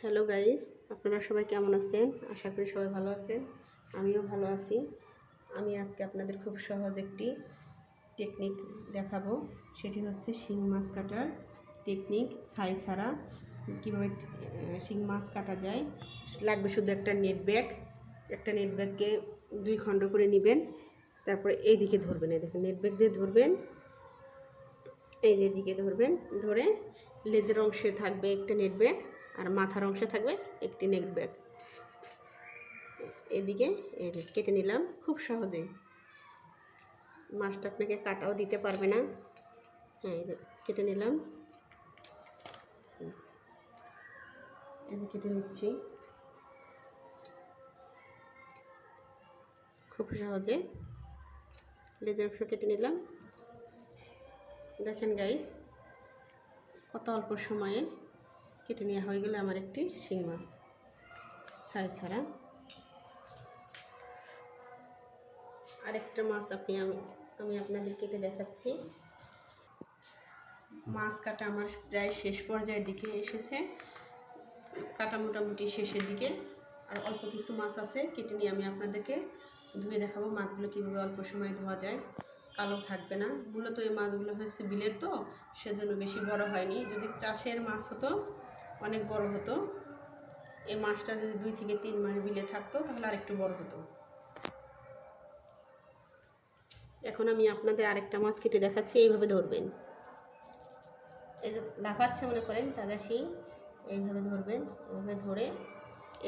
Hello guys, আপনারা সবাই কেমন আছেন? আশা করি সবাই ভালো আছেন। আমিও ভালো আছি। আমি আজকে আপনাদের খুব সহজ একটি টেকনিক দেখাবো। সেটি হচ্ছে শিং মাছ কাটার টেকনিক ছাই ছাড়া কীভাবে শিং মাছ কাটা যায়, লাগবে শুধু একটা নেট ব্যাগ একটা নেট ব্যাগকে দুই খণ্ড করে নেবেন। তারপরে এই দিকে ধরবেন, এই দেখেন নেট ব্যাগ দিয়ে ধরবেন। এই যে দিকে ধরবেন, ধরে লেজের অংশে থাকবে একটা নেট ব্যাগ আর মাথার অংশে থাকবে একটি নেট ব্যাগ এদিকে কেটে নিলাম, খুব সহজে। মাছটা আপনাকে কাটাও দিতে পারবে না। হ্যাঁ কেটে নিলাম। কেটে নিচ্ছি। খুব সহজে। লেজের অংশ কেটে নিলাম। দেখেন গাইস কত অল্প সময়ে কেটে নেওয়া হয়ে গেল আমার একটি শিং মাছ, ছাই ছাড়া। আরেকটা মাছ আপনি আমি আপনাদের কেটে দেখাচ্ছি। মাছ কাটা আমার প্রায় শেষ পর্যায়ের দিকে এসেছে। কাটা মোটামুটি শেষের দিকে। আর অল্প কিছু মাছ আছে, কেটে নিয়ে আমি আপনাদেরকে ধুয়ে দেখাবো মাছগুলো কীভাবে অল্প সময় ধোয়া যায়। কালো থাকবে না। মূলত এই মাছগুলো হয়েছে বিলের তো, সেজন্য বেশি বড় হয়নি। যদি চাষের মাছ হতো অনেক বড় হতো। এই মাছটা যদি দুই থেকে তিন মাস বিলে থাকতো, তাহলে আরেকটু বড় হতো। এখন আমি আপনাদের আরেকটা মাছ কেটে দেখাচ্ছি, এইভাবে ধরবেন। এই যে লাফাচ্ছে মনে করেন তাদের শিং, এইভাবে ধরবেন, এইভাবে ধরে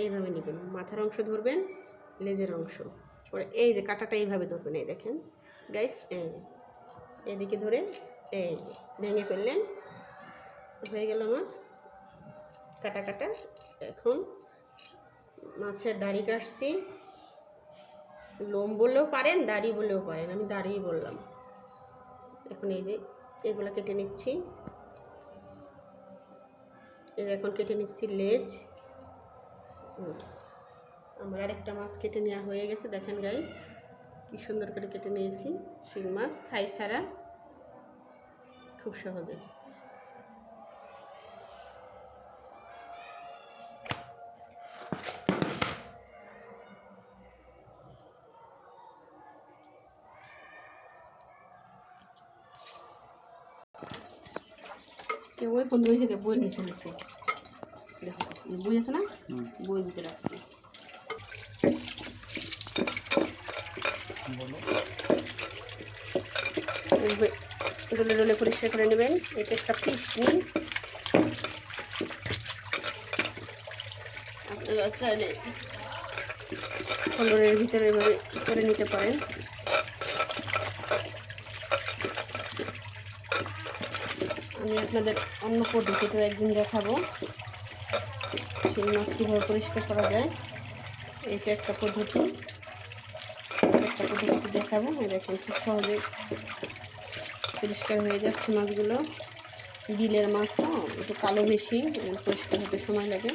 এইভাবে নেবেন। মাথার অংশ ধরবেন, লেজের অংশ। পরে এই যে কাটাটা এইভাবে ধরবেন, এই দেখেন। গাইস এই এদিকে ধরে, এই ভেঙে ফেললেন। হয়ে গেল আমার কাটা কাটা। এখন মাছের দাড়ি কাটছি। লোম বললেও পারেন, দাড়ি বললেও পারেন, আমি দাড়িই বললাম। এখন এই যে এগুলো কেটে নিচ্ছি। এই এখন কেটে নিচ্ছি লেজ। আমার আরেকটা মাছ কেটে নেওয়া হয়ে গেছে, দেখেন গাইস কি সুন্দর করে কেটে নিয়েছি। শিং মাছ, ছাই ছাড়া। খুব সহজে। কেউ ওই বন্ধু হয়েছে বই নিচে নিচে দেখো বই আছে না? বই দিতে রাখছি। ডলে ডলে পরিষ্কার করে নেবেন। এটা একটা পিস নিন আপনারা চাইলে কলরের ভিতরে এভাবে করে নিতে পারেন। আমি আপনাদের অন্য পদ্ধতিতে একদিন দেখাবো। সেই মাছ কীভাবে পরিষ্কার করা যায় এটা একটা পদ্ধতি। একটা পদ্ধতি দেখাবো। দেখেন খুব সহজে পরিষ্কার হয়ে যাচ্ছে মাছগুলো। বিলের মাছ তো একটু কালো বেশি পরিষ্কার হতে সময় লাগে।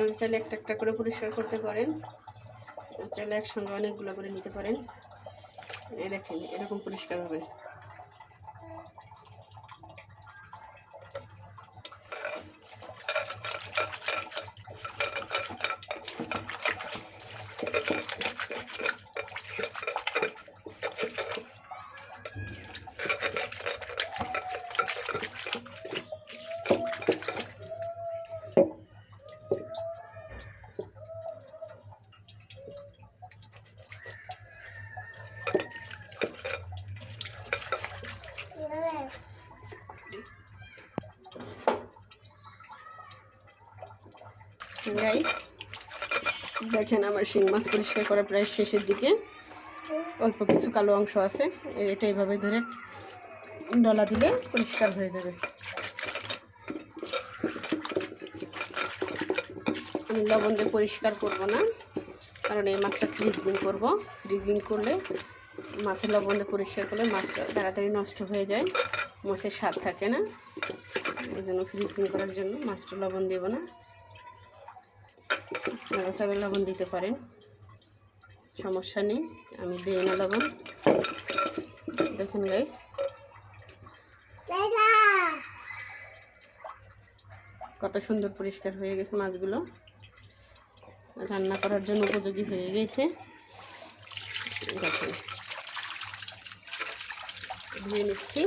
আপনারা চাইলে একটা একটা করে পরিষ্কার করতে পারেন। চাইলে একসঙ্গে অনেকগুলো করে নিতে পারেন। এ দেখেন, এরকম পরিষ্কার হবে। গাইস দেখেন আমার শিং মাছ পরিষ্কার করা প্রায় শেষের দিকে। অল্প কিছু কালো অংশ আছে। এটা এইভাবে ধরে ডলা দিলে পরিষ্কার হয়ে যাবে। আমি লবণ দিয়ে পরিষ্কার করব না, কারণ এই মাছটা ফ্রিজিং করব। ফ্রিজিং করলে মাছের লবণ দিয়ে পরিষ্কার করলে মাছটা তাড়াতাড়ি নষ্ট হয়ে যায়। মাছের স্বাদ থাকে না। ওই জন্য ফ্রিজিং করার জন্য মাছটা লবণ দেবো না। আপনারা চাইলে লবণ দিতে পারেন। সমস্যা নেই আমি দিই না লবণ। দেখুন গাইস কত সুন্দর পরিষ্কার হয়ে গেছে মাছগুলো। রান্না করার জন্য উপযোগী হয়ে গেছে। দেখুন। ধুয়ে নিচ্ছি।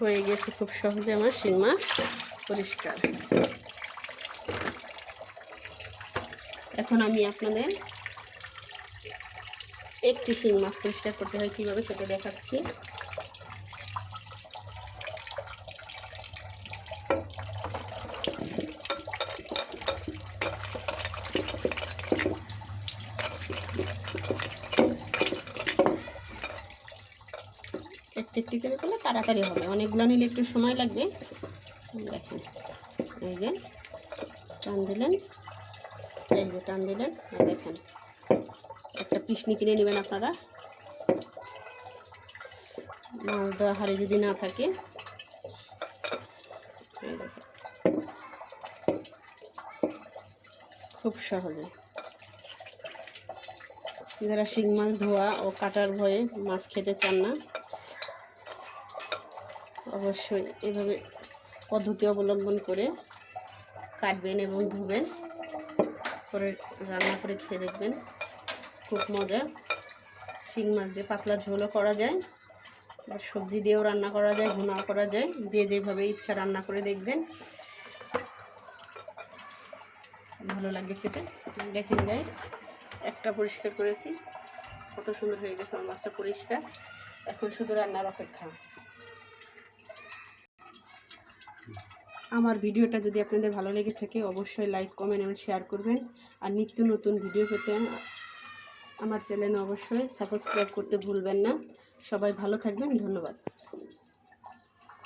হয়ে গেছে খুব সহজে আমার শিং মাছ। পরিষ্কার। এখন আমি আপনাদের একটি শিং মাছ পরিষ্কার করতে হয়, কীভাবে সেটা দেখাচ্ছি। একটু করলে তাড়াতাড়ি হবে। অনেকগুলো নিলে একটু সময় লাগবে। দেখেন, এই যে টান দিলেন, এই যে টান দিলেন দেখেন, একটা পিসনি কিনে নেবেন আপনারা। মাছ দেওয়া হাড়ি যদি না থাকে খুব সহজে। যারা শিং মাছ ধোয়া ও কাটার ভয়ে মাছ খেতে চান না অবশ্যই এভাবে পদ্ধতি অবলম্বন করে কাটবেন এবং ধুবেন। করে রান্না করে খেয়ে দেখবেন খুব মজা। শিং মাছ দিয়ে পাতলা ঝোলও করা যায় সবজি দিয়েও রান্না করা যায়, ভুনাও করা যায়। যে যেভাবে ইচ্ছা রান্না করে দেখবেন। ভালো লাগে খেতে। দেখেন গাইস একটা পরিষ্কার করেছি। কত সুন্দর হয়ে গেছে আমার মাছটা পরিষ্কার। এখন শুধু রান্নার অপেক্ষা। আমার ভিডিওটা যদি আপনাদের ভালো লেগে থাকে, অবশ্যই লাইক কমেন্ট এবং শেয়ার করবেন। আর নিত্য নতুন ভিডিও পেতে আমার চ্যানেল অবশ্যই সাবস্ক্রাইব করতে ভুলবেন না। সবাই ভালো থাকবেন, ধন্যবাদ।